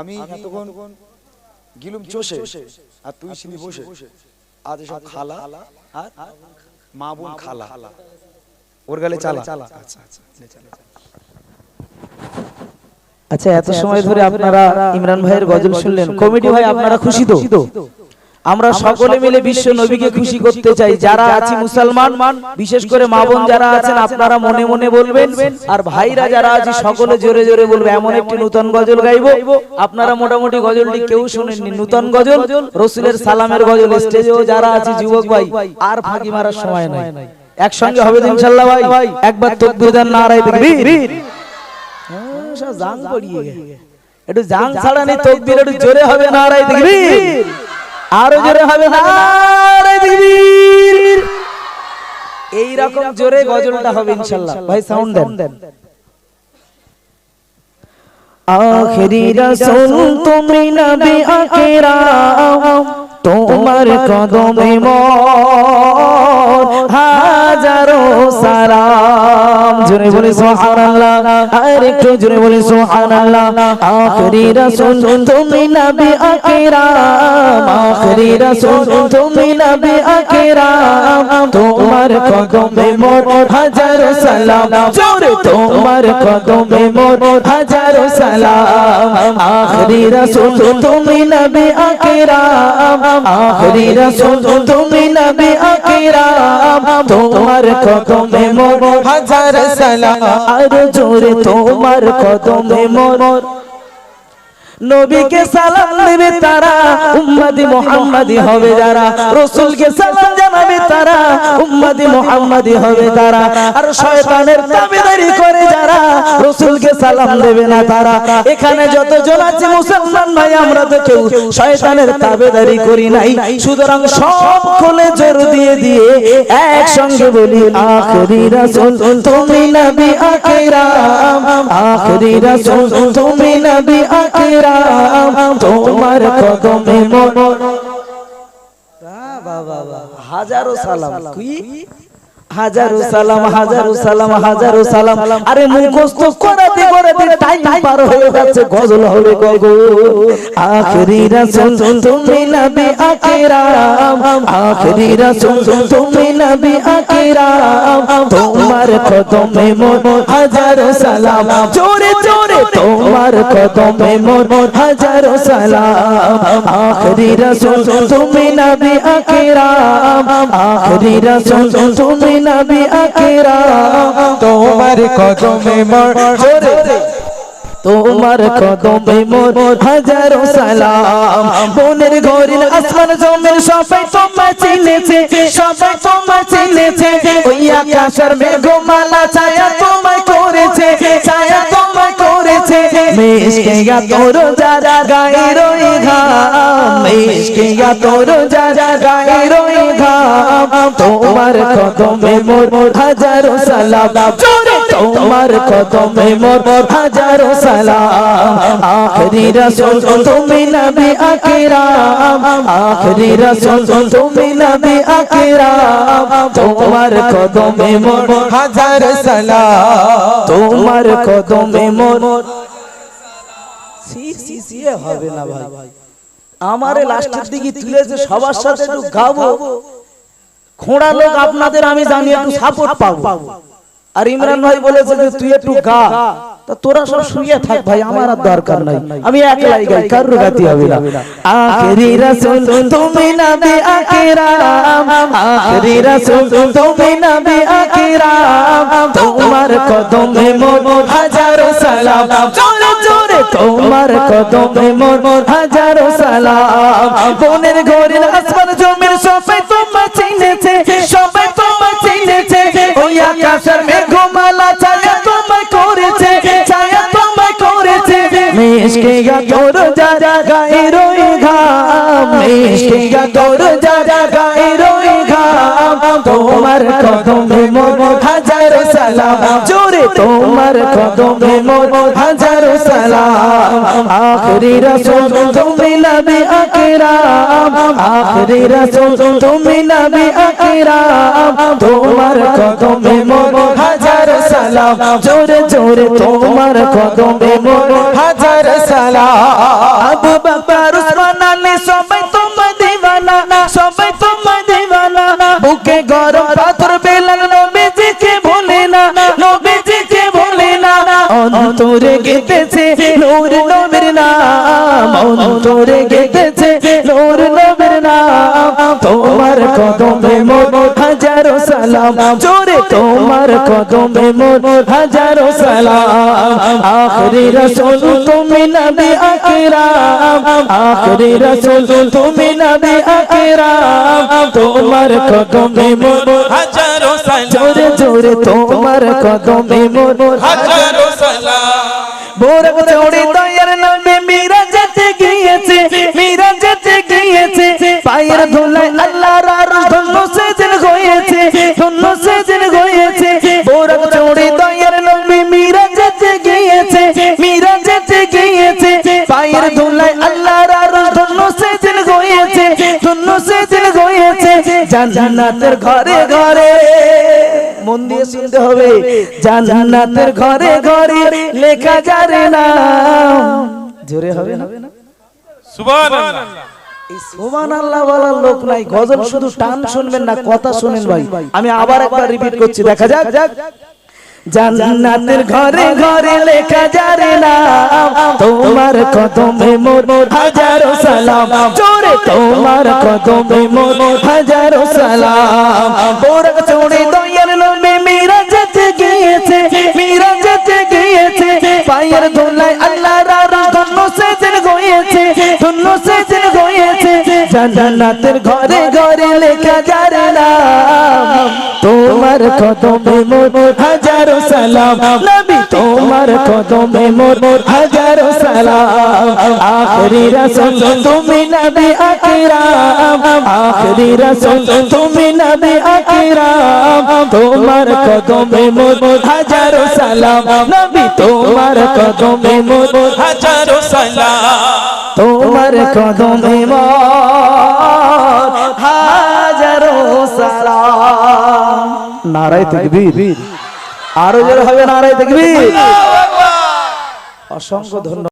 আমি এতক্ষণ গিলুম চষে আর তুই ছিলি বসে। আজ সব খালা আর মা বোন খালা। ওর গালে চালা। আচ্ছা আচ্ছা চালা। আচ্ছা এত সময় ধরে আপনারা ইমরান ভাইয়ের গজল শুনলেন। কমিটি ভাই আপনারা খুশি তো আমরা সকলে মিলে বিশ্ব নবীকে খুশি করতে চাই। যারা আছি মুসলমান বিশেষ করে মা বোন যারা আছেন আপনারা মনে মনে বলবেন আর ভাইরা যারা আছে সকলে জোরে জোরে বলবে এমন একটি নূতন গজল গাইবো। আপনারা মোটামুটি গজলটি কেউ শুনেননি। নূতন গজল রসুলের সালামের গজল স্টেজেও যারা আছে যুবক ভাই আর ফাঁকি মারার সময় নাই। একসঙ্গে হবে ইনশাল্লাহ ভাই একবার তকবীর দেন নারাই দেখবি জাং পড়িয়ে। একটু জাং ছাড়া নেই তকবীর একটু জোরে হবে নারাই দেখবি আরও জোরে হবে এই রকম জোরে গজলটা হবে ইনশাআল্লাহ ভাই সাউন্ড দেন। আখেরি রাসূল তুমি নবী তোমার কদমে মোর হাজারো সালাম। জোরে বলে সুবহানাল্লাহ। আর একটু জোরে বলে সুবহানাল্লাহ। আখেরি রাসূল, তুমি নবী আকরাম। আখেরি রাসূল, তুমি নবী আকরাম। তোমার কদমে মোর হাজারো সালাম। জোরে তোমার কদমে মোর হাজারো সালাম। আখরি রাসূল, তুমি নবী আকরাম। আখরি রাসূল, তুমি নবী আকরাম। তোমার কদমে মোর হাজার সালাম, আর জোরে তোমার কদমে মোর নবীকে সালাম দেবে তারা, উম্মতি মোহাম্মাদি হবে যারা, রসুলকে সালাম জানাবে তারা, উম্মতি মুহাম্মাদি হবে তারা। আর শয়তানের তাবেদারি করে যারা, রাসূলকে সালাম দেবে না তারা। এখানে যত জন আছে মুসলমান ভাই, আমরা তো কেউ শয়তানের তাবেদারি করি নাই। সুতরাং সব খুলে জোর দিয়ে দিয়ে একসঙ্গে বলি, আখরি রাসূল, তুমি নবী আকরাম। আখরি রাসূল, তুমি নবী আকরাম। তোমার কদমে মোর হাজারো সালাম। কি? হাজারো সালাম হাজারো সালাম হাজারো সালাম। আরে মুখস্থ করাতে করাতে টাইম পার হয়ে যাচ্ছে গজল হবে গগল আখরি রাসূল তুমি নবী আকরাম আখরি রাসূল তুমি নবী আকরাম তোমার কদমে মোর হাজারো সালাম। জোরে তোমার কদমে মোর হাজারো সালাম। আখরি রাসূল তুমি নবী আকরাম আখরি রাসূল তুমি নবী আকরাম তোমার কদমে মোর তোমার কদমে মোর হাজারো সালাম। বনের ঘরের আসমান জমির সবাই তোমায় চিনেছে সবাই তোমায় চিনেছে। ওই আকাশের মেঘমালা ছায়া তোমায় করেছে মেশকে গা তোর যারা গায়ে রই ঘাম মেশকে গা তোর যারা গায়ে রই ঘাম তোমার কদমে মোর হাজারো সালাম জোরে তোমার কদমে মোর হাজারো সালাম আখরি রাসূল তুমি নবী আকরাম আখরি রাসূল তুমি নবী আকরাম তোমার কদমে মোর হাজার সালাম তোমার কদমে মোর সি সি সি হবে না ভাই। আমারে লাস্টের দিকে তুলেছে সবার সাথে একটু গাবো খোঁড়া লোক আপনাদের আমি জানি একটু সাপোর্ট পাবো। আর ইমরান ভাই বলেছে যে তুই একটু গা। তা তোরা সব শুয়ে থাক ভাই আমার আর দরকার নাই। আমি একলাই গাই কারুর গাতি হবে না। আখেরি রাসূল তুমি নবী আকরাম আখেরি রাসূল তুমি নবী আকরাম তোমার কদমে মোর হাজারো সালাম। তোমার কদমে মোর হাজারো সালাম। বনের ঘরের আসমান জমির সবাই তোমায় চিনেছে, সবাই তোমায় চিনেছে। ওই আকাশের মেঘমালা ছায়া তোমায় করেছে, ছায়া তোমায় করেছে। মিশকে গা তোর যা যা গায়ে রই ঘাম। মিশকে গা তোর যা যা গায়ে রই ঘাম। তোমার কদমে মোর হাজারো সালাম। জোরে তোমার কদমে মোর হাজারো সালাম। আখরি রাসূল তুমি নবী আকরাম। আখরি রাসূল তুমি নবী আকরাম। তোমার কদমে হাজার সালাম। জোরে জোরে তোমার কদমে হাজার সালাম। আবু বকর, উসমান, আলী সবাই তোমার দিওয়ানা সবাই তোমার দিওয়ানা বুকে গরম পাথর অন্তরে গেতেছে নূর নবীর নাম, অন্তরে গেতেছে নূর নবীর নাম। তোমার কদমে মোর হাজারো সালাম, জোরে তোমার কদমে মোর হাজারো সালাম। আখরি রসুল, তুমি নবী আকরাম। আখরি রসুল, তুমি নবী আকরাম। তোমার কদমে মোর হাজারো সালাম। জোরে জোরে তোমার কদমে মোর হাজারো বোরক চড়ে দয়ার নামে মীরা যেতে গিয়েছে মীরা যেতে গিয়েছে। পায়ের ধুলায় আল্লাহর আরশ ধন্য সেদিন হয়েছে ধন্য সেদিন হয়েছে। বোরক চড়ে দয়ার নামে মীরা যেতে গিয়েছে মীরা যেতে গিয়েছে। পায়ের ধুলায় আল্লাহর আরশ ধন্য সেদিন হয়েছে ধন্য সেদিন জান্নাতের ঘরে ঘরে। মন দিয়ে শুনতে হবে। জান্নাতের ঘরে ঘরে লেখা যারে না জোরে হবে না? সুবহানাল্লাহ। সুবহান আল্লাহ বলার লোক নাই। গজল শুধু টান শুনবেন না কথা শুনেন ভাই। আমি আবার একবার রিপিট করছি। দেখা যাক। জান্নাতের ঘরে ঘরে লেখা যারে না। তোমার কদমে মোর হাজারো সালাম। জোরে তোমার কদমে মোর হাজারো সালাম। বোরক চড়ে দয়ার নবী মীরা যেতে গিয়েছে মীরা যেতে গিয়েছে। পায়ের ধুলায় আল্লাহর আরশ ধন্য সেদিন হয়েছে জান্নাতের ঘরে ঘরে লেখা যারে নাম তোমার কদমে মোর হাজারো সালাম। নবী, তোমার কদমে মোর হাজারো সালাম। আখরি রাসূল, তুমি নবী আকরাম। আখরি রাসূল, তুমি নবী আকরাম। তোমার কদমে মোর হাজারো সালাম। নবী, তোমার কদমে মোর হাজারো সালাম। তোমার কদমে মোর নারায় থাকবি আরও জোর হবে নারায় তাকবীর। অসংখ্য ধন্যবাদ।